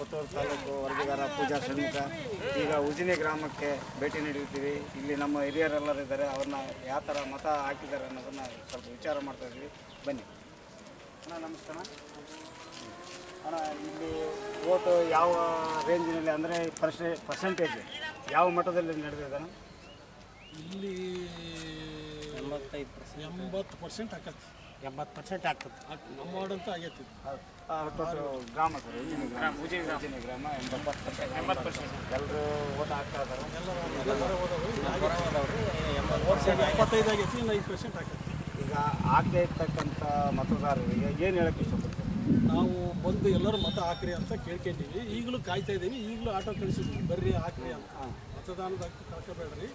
ಕೊಟ್ಟೂರು ತಾಲೂಕು ವರದಿಗಾರ ಪೂಜಾ ಷಣ್ಮುಖ ಈಗ ಉಜಿನಿ ಗ್ರಾಮಕ್ಕೆ ಭೇಟಿ ನೀಡಿರ್ತೀವಿ. ಇಲ್ಲಿ ನಮ್ಮ ಹಿರಿಯರೆಲ್ಲರೂ ಇದ್ದಾರೆ. ಅವ್ರನ್ನ ಯಾವ ಥರ ಮತ ಹಾಕಿದ್ದಾರೆ ಅನ್ನೋದನ್ನು ಸ್ವಲ್ಪ ವಿಚಾರ ಮಾಡ್ತಾ ಇದ್ವಿ ಬನ್ನಿ. ಅಣ್ಣ ನಮಸ್ಕಾರ ಅಣ್ಣ. ಇಲ್ಲಿ ಓಟು ಯಾವ ರೇಂಜಿನಲ್ಲಿ ಅಂದರೆ ಪರ್ಸೆ ಪರ್ಸೆಂಟೇಜ್ ಯಾವ ಮಟ್ಟದಲ್ಲಿ ನಡೆದಿದೆ ಇಲ್ಲಿ ಎಂಬತ್ತೈದು ಪರ್ಸೆಂಟ್ ಎಂಬತ್ತು ಪರ್ಸೆಂಟ್ ಆಕತಿ ಎಂಬತ್ತು ಪರ್ಸೆಂಟ್ ಆಗ್ತದೆ. ನಮ್ಮ ವಾರ್ಡ್ ಆಗೈತಿ. ಟೋಟಲ್ ಗ್ರಾಮ ಸರ್ ಉಜಿನಿ ಗ್ರಾಮ. ಉಜಿನಿ ಗ್ರಾಮ. ಎಂಬತ್ತು ಪರ್ಸೆಂಟ್ ಎಂಬತ್ತು ಪರ್ಸೆಂಟ್ ಎಲ್ಲರೂ ಓಟ್ ಇದ್ದಾರೆ ಎಪ್ಪತ್ತೈದು ಆಗೈತಿ ಇನ್ನು ಐದು ಪರ್ಸೆಂಟ್ ಈಗ ಆಗದೆ ಇರ್ತಕ್ಕಂಥ ಮತದಾರರಿಗೆ ಏನು ಹೇಳಕ್ಕೆ ಇಷ್ಟಪಡ್ತೀವಿ ನಾವು ಬಂದು ಎಲ್ಲರೂ ಮತ ಹಾಕ್ರಿ ಅಂತ ಕೇಳ್ಕೊಂಡಿವಿ ಈಗಲೂ ಕಾಯ್ತಾ ಇದ್ದೀವಿ ಈಗಲೂ ಆಟೋ ಕಳಿಸಿದ್ವಿ. ಬರ್ರಿ ಹಾಕ್ರಿ ಅಂತ. ಮತದಾನದ ಕಳ್ಕೋಬೇಡ್ರಿ.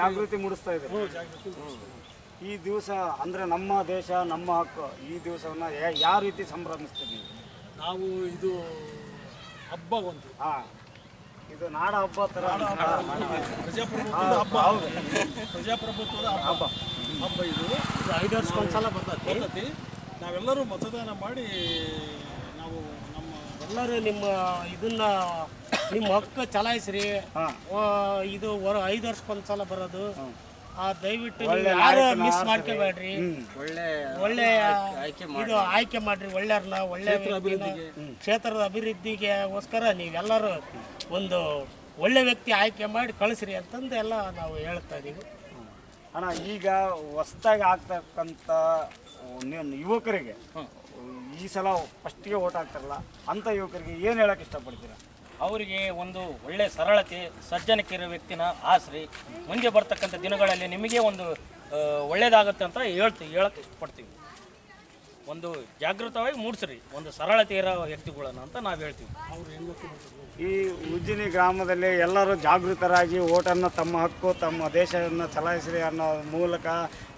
ಜಾಗೃತಿ ಮೂಡಿಸ್ತಾ ಇದ್ದೀವಿ ಹ್ಞೂ ಜಾಗೃತಿ ಮೂಡಿಸ್ತೀವಿ. ಈ ದಿವಸ ಅಂದರೆ ನಮ್ಮ ದೇಶ ನಮ್ಮ ಹಕ್ಕು. ಈ ದಿವಸವನ್ನು ಯಾವ ರೀತಿ ಸಂಭ್ರಮಿಸ್ತೀವಿ ನೀವು ನಾವು ಇದು ಹಬ್ಬ ಒಂದು. ಹಾಂ. ಇದು ನಾಡ ಹಬ್ಬ ಥರ ಪ್ರಜಾಪ್ರಭುತ್ವದ ಹಬ್ಬ. ಹೌದು. ಪ್ರಜಾಪ್ರಭುತ್ವದ ಹಬ್ಬ. ಹಬ್ಬ. ಇದು. ಇದು ಐದು ವರ್ಷಕ್ಕೊಂದ್ಸಲ ಬರ್ತೈತಿ. ಬರ್ತದೆ ನಾವೆಲ್ಲರೂ ಮತದಾನ ಮಾಡಿ ನಾವು ನಮ್ಮ ಎಲ್ಲರೂ ನಿಮ್ಮ ಇದನ್ನ ನಿಮ್ಮ ಹಕ್ಕು ಚಲಾಯಿಸ್ರಿ. ಇದು ಐದು ವರ್ಷಕ್ಕೊಂದ್ಸಲ ಬರೋದು. ಆ ದಯವಿಟ್ಟು ಯಾರು ಮಿಸ್. ಮಾಡ್ಕೋಬೇಡ್ರಿ. ಒಳ್ಳೆ ಒಳ್ಳೆ ಇದು ಆಯ್ಕೆ ಮಾಡ್ರಿ ಒಳ್ಳೆಯವ್ರನ್ನ ಒಳ್ಳೆ ಅಭಿವೃದ್ಧಿಗೆ. ಕ್ಷೇತ್ರದ ಅಭಿವೃದ್ಧಿಗೆಗೋಸ್ಕರ ನೀವೆಲ್ಲರೂ ಒಂದು ಒಳ್ಳೆ ವ್ಯಕ್ತಿ ಆಯ್ಕೆ ಮಾಡಿ ಕಳಿಸ್ರಿ ಅಂತಂದು ಎಲ್ಲ ನಾವು ಹೇಳ್ತಾ ಇದೀವಿ. ಅಣ್ಣ ಈಗ ಹೊಸ್ದಾಗಿ ಆಗ್ತಕ್ಕಂಥ ಯುವಕರಿಗೆ ಈ ಸಲ ಫಸ್ಟಿಗೆ ಓಟ್ ಹಾಕ್ತಾರಲ್ಲ ಅಂಥ ಯುವಕರಿಗೆ ಏನು ಹೇಳಕ್ಕೆ ಇಷ್ಟಪಡ್ತೀರಾ? ಅವರಿಗೆ ಒಂದು ಒಳ್ಳೆ ಸರಳತೆ ಸಜ್ಜನಿಕೆ ಇರೋ ವ್ಯಕ್ತಿನ ಆಸರಿ ಮುಂದೆ ಬರ್ತಕ್ಕಂಥ ದಿನಗಳಲ್ಲಿ ನಿಮಗೆ ಒಂದು ಒಳ್ಳೆಯದಾಗುತ್ತೆ ಒಳ್ಳೇದಾಗುತ್ತೆ ಅಂತ ಹೇಳ್ತೀವಿ ಹೇಳಕ್ಕೆ ಇಷ್ಟಪಡ್ತೀವಿ ಒಂದು ಜಾಗೃತವಾಗಿ ಮೂಡಿಸ್ರಿ ಒಂದು ಸರಳತೆ ಇರೋ ವ್ಯಕ್ತಿಗಳನ್ನು ಅಂತ ನಾವು ಹೇಳ್ತೀವಿ. ಈ ಉಜ್ಜಿನಿ ಗ್ರಾಮದಲ್ಲಿ ಎಲ್ಲರೂ ಜಾಗೃತರಾಗಿ ಓಟನ್ನು ತಮ್ಮ ಹಕ್ಕು ತಮ್ಮ ದೇಶವನ್ನು ಚಲಾಯಿಸ್ರಿ ಅನ್ನೋ ಮೂಲಕ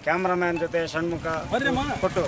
ಕ್ಯಾಮ್ರಾಮ್ಯಾನ್ ಜೊತೆ ಷಣ್ಮುಖ ಕೊಟ್ಟು